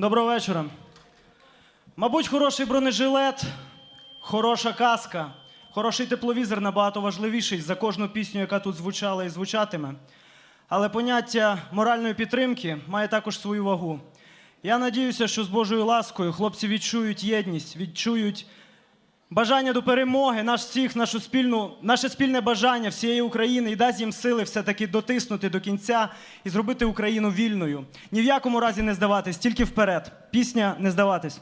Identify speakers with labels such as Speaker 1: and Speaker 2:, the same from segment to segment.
Speaker 1: Доброго вечора. Мабуть, хороший бронежилет, хороша каска, хороший тепловізор набагато важливіший за кожну пісню, яка тут звучала і звучатиме. Але поняття моральної підтримки має також свою вагу. Я надіюся, що з Божою ласкою хлопці відчують єдність, відчують бажання до перемоги, наш всіх, нашу спільну, наше спільне бажання всієї України і дасть їм сили все-таки дотиснути до кінця і зробити Україну вільною. Ні в якому разі не здаватись, тільки вперед. Пісня не здаватись.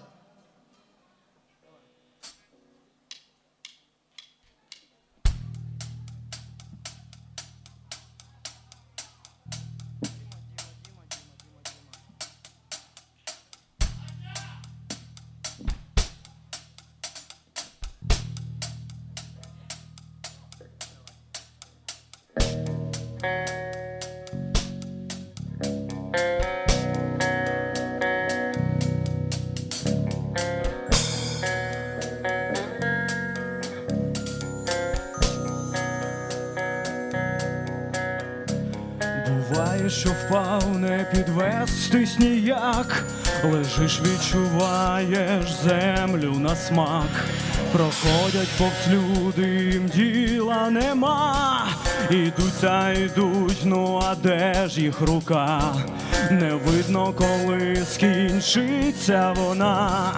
Speaker 1: Що впав, не підвестись ніяк, лежиш, відчуваєш землю на смак. Проходять повз люди, їм діла нема. Ідуть та йдуть, ну а де ж їх рука? Не видно, коли скінчиться вона.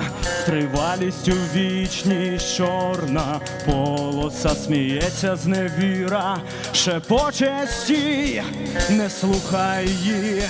Speaker 1: Тривалістю вічність чорна полоса сміється з невіра, шепоче стій, не слухай її.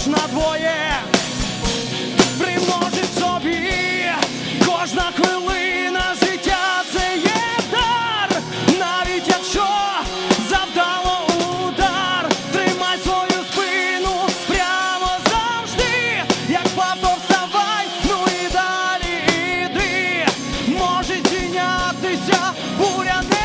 Speaker 1: Поділиш на двоє примножить собі. Кожна хвилина життя це є дар, навіть якщо завдало удар, тримай свою спину прямо завжди, як папа вставай, ну і далі іди, може зійнятися буря негод,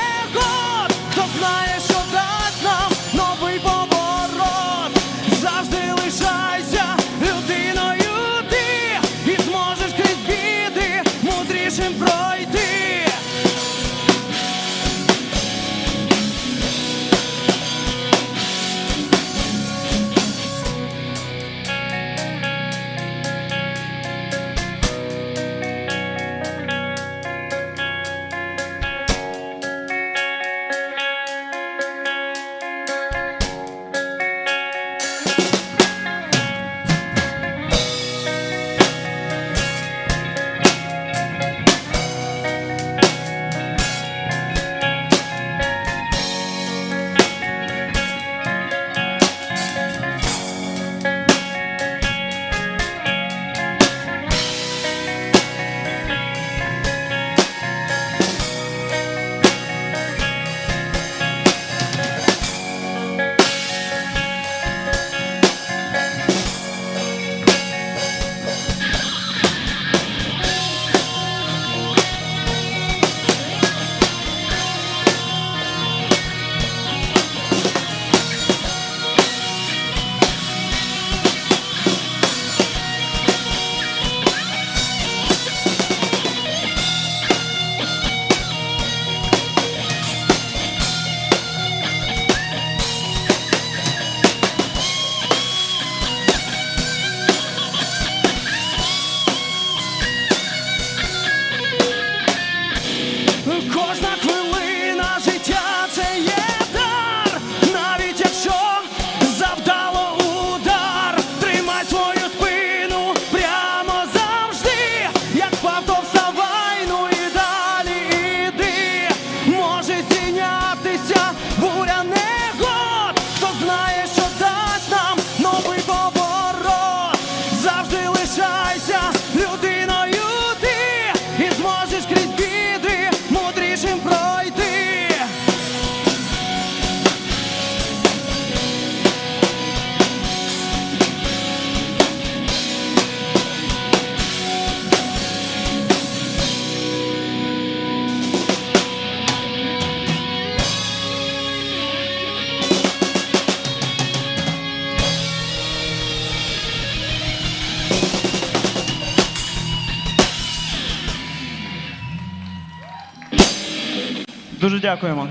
Speaker 1: Дуже дякуємо.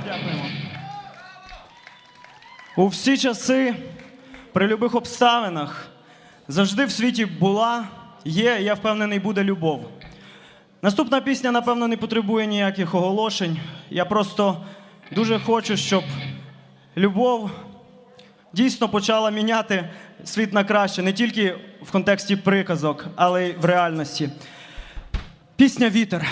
Speaker 1: У всі часи, при любих обставинах, завжди в світі була, є, я впевнений, буде любов. Наступна пісня, напевно, не потребує ніяких оголошень. Я просто дуже хочу, щоб любов дійсно почала міняти світ на краще, не тільки в контексті приказок, але й в реальності. Пісня Вітер.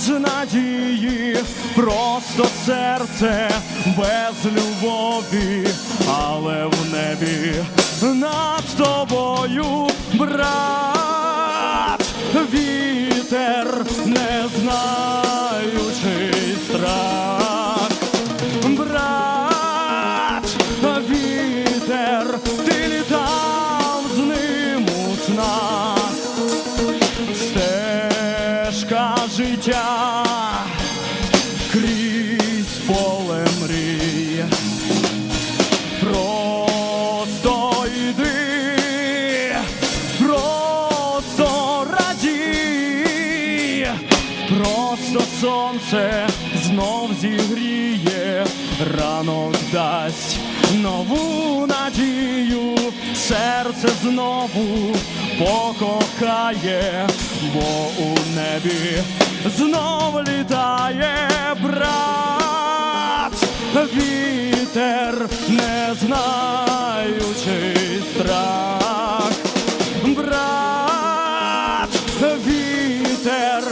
Speaker 1: Без надії, просто серце без любові, але в небі над тобою брат, вітер не знаючи страх. Сонце знов зігріє, ранок дасть нову надію, серце знову покохає, бо у небі знов літає брат, вітер не знаючи страх. Брат, вітер,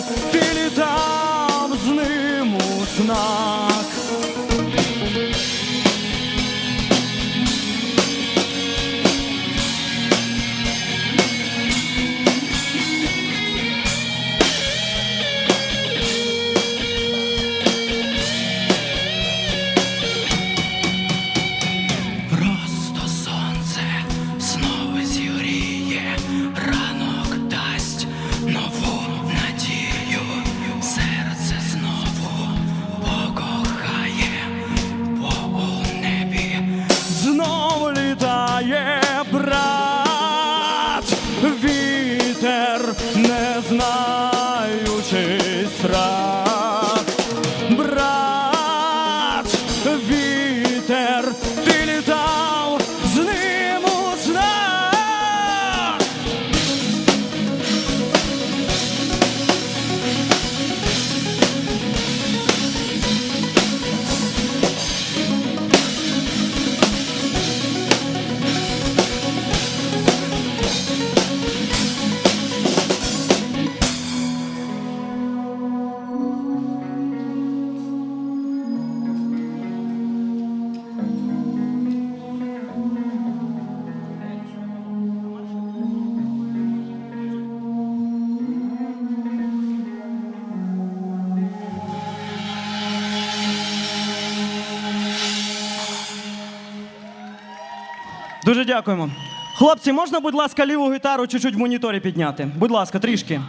Speaker 1: Дуже дякуємо. Хлопці, можна, будь ласка, ліву гітару чуть-чуть в моніторі підняти? Будь ласка, трішки.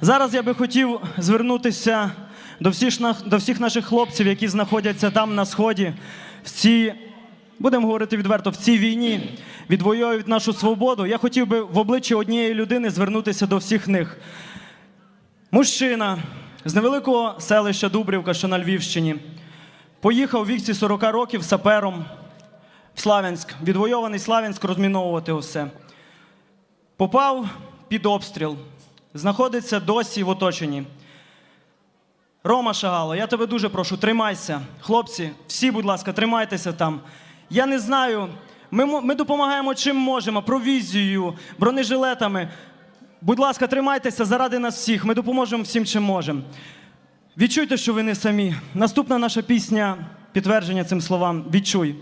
Speaker 1: Зараз я би хотів звернутися до всіх, до всіх наших хлопців, які знаходяться там на сході, в цій, будемо говорити відверто, в цій війні, відвоюють нашу свободу. Я хотів би в обличчі однієї людини звернутися до всіх них. Мужчина з невеликого селища Дубрівка, що на Львівщині, поїхав у віці 40 років сапером в Славянськ, відвойований Славянськ розміновувати усе. Попав під обстріл, знаходиться досі в оточенні. Рома Шагало, я тебе дуже прошу, тримайся. Хлопці, всі, будь ласка, тримайтеся там. Я не знаю, ми, ми допомагаємо чим можемо, провізією, бронежилетами. Будь ласка, тримайтеся заради нас всіх. Ми допоможемо всім, чим можемо. Відчуйте, що ви не самі. Наступна наша пісня підтвердження цим словам. Відчуй.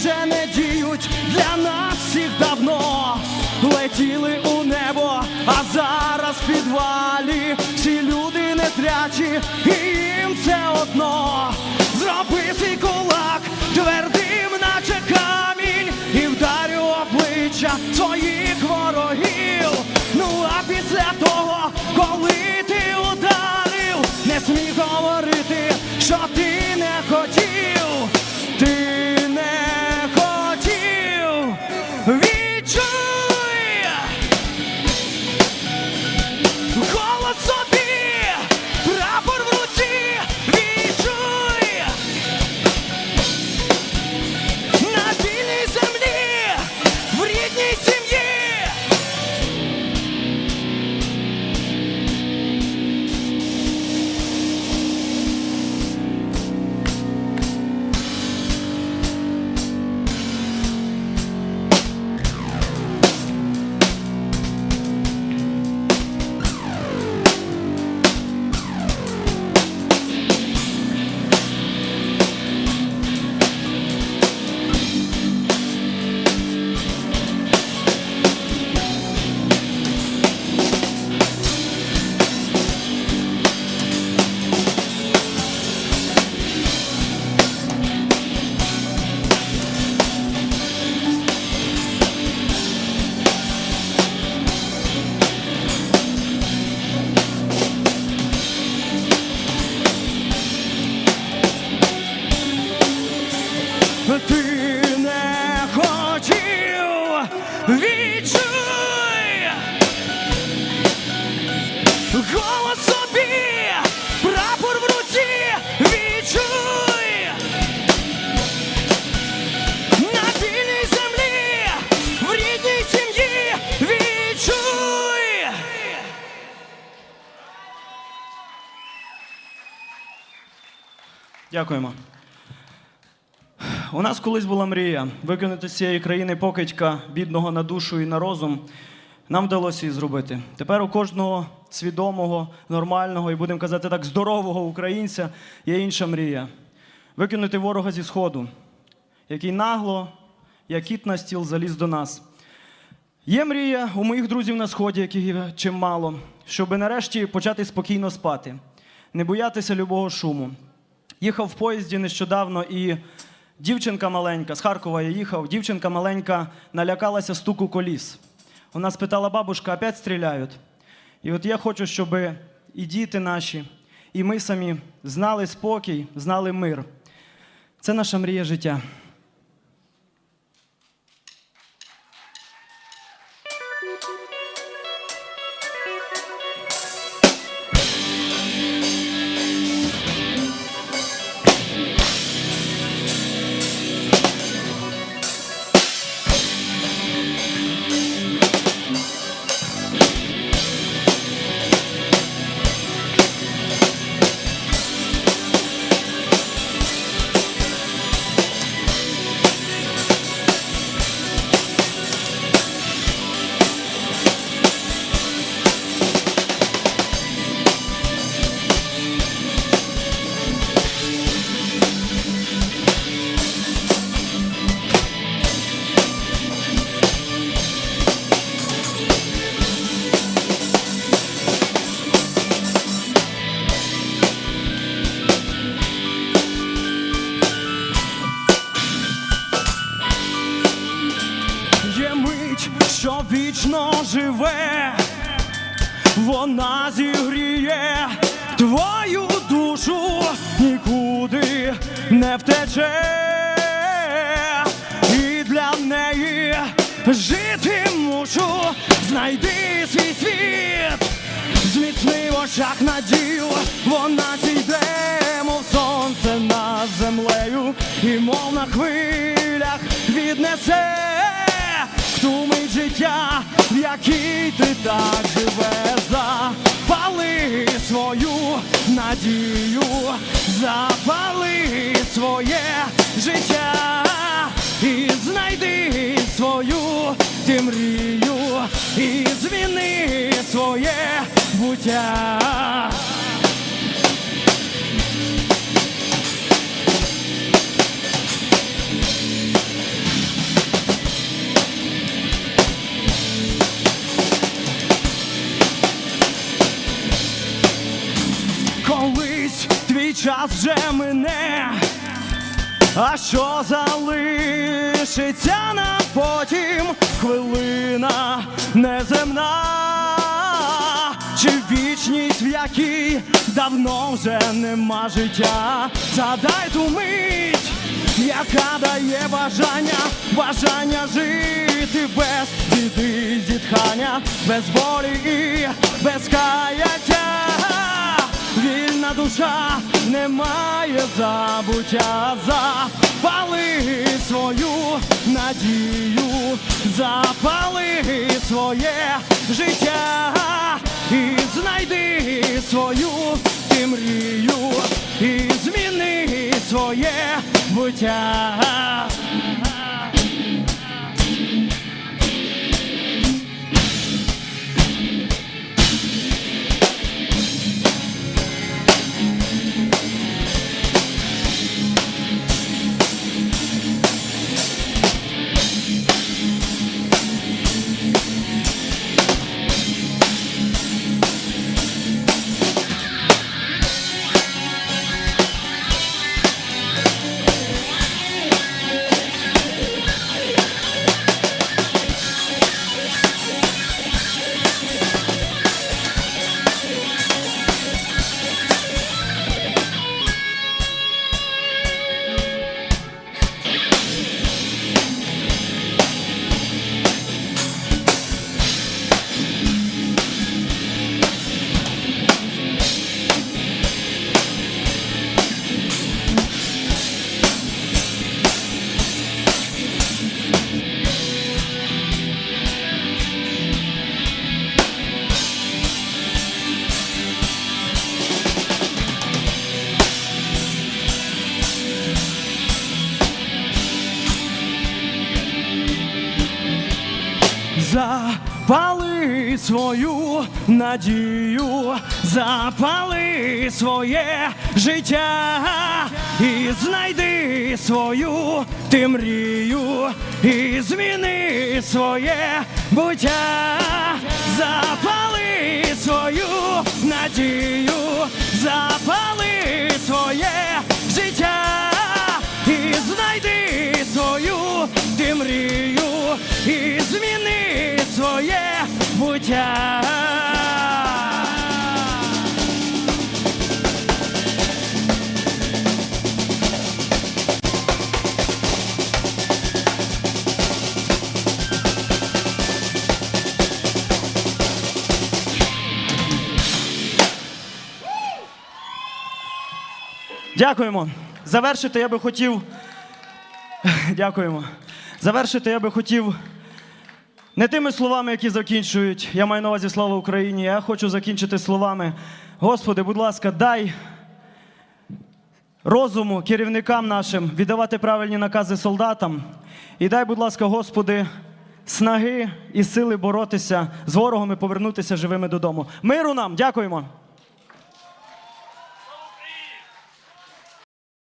Speaker 1: Вже не діють для нас всіх давно. Летіли у небо, а зараз в підвалі всі люди не трячі, і Дякуємо. У нас колись була мрія викинути з цієї країни покидька, бідного на душу і на розум. Нам вдалося її зробити. Тепер у кожного свідомого, нормального і будемо казати так, здорового українця є інша мрія. Викинути ворога зі сходу, який нагло, як кіт на стіл, заліз до нас. Є мрія у моїх друзів на сході, яких чимало, щоб нарешті почати спокійно спати, не боятися любого шуму. Їхав в поїзді нещодавно і дівчинка маленька, з Харкова я їхав, дівчинка маленька налякалася стуку коліс. Вона спитала бабушка, опять стріляють. І от я хочу, щоб і діти наші, і ми самі знали спокій, знали мир. Це наша мрія життя. Що вічно живе, вона зігріє твою душу, нікуди не втече, і для неї жити мушу, знайди свій світ. Зміцни в очах надію, вона зійде, мов сонце над землею, і мов на хвилях віднесе в життя, в якій ти так живе, запали свою надію, запали своє життя і знайди свою ти мрію, і зміни своє буття. Час вже мине, а що залишиться на потім? Хвилина неземна, чи вічність, в якій давно вже нема життя, задай ту мить, яка дає бажання, бажання жити без біди, зітхання, без болі і без каяття. Вільна душа не має забуття, запали свою надію, запали своє життя і знайди свою ти мрію, і зміни своє буття. Надію, запали своє життя і знайди свою ти мрію, і зміни своє буття, запали свою надію, запали своє життя і знайди свою ти мрію, і зміни своє буття. Дякуємо. Завершити я би хотів. Дякуємо. Завершити я би хотів не тими словами, які закінчують. Я маю на увазі слава Україні. Я хочу закінчити словами. Господи, будь ласка, дай розуму керівникам нашим віддавати правильні накази солдатам. І дай, будь ласка, Господи, снаги і сили боротися з ворогом і повернутися живими додому. Миру нам! Дякуємо!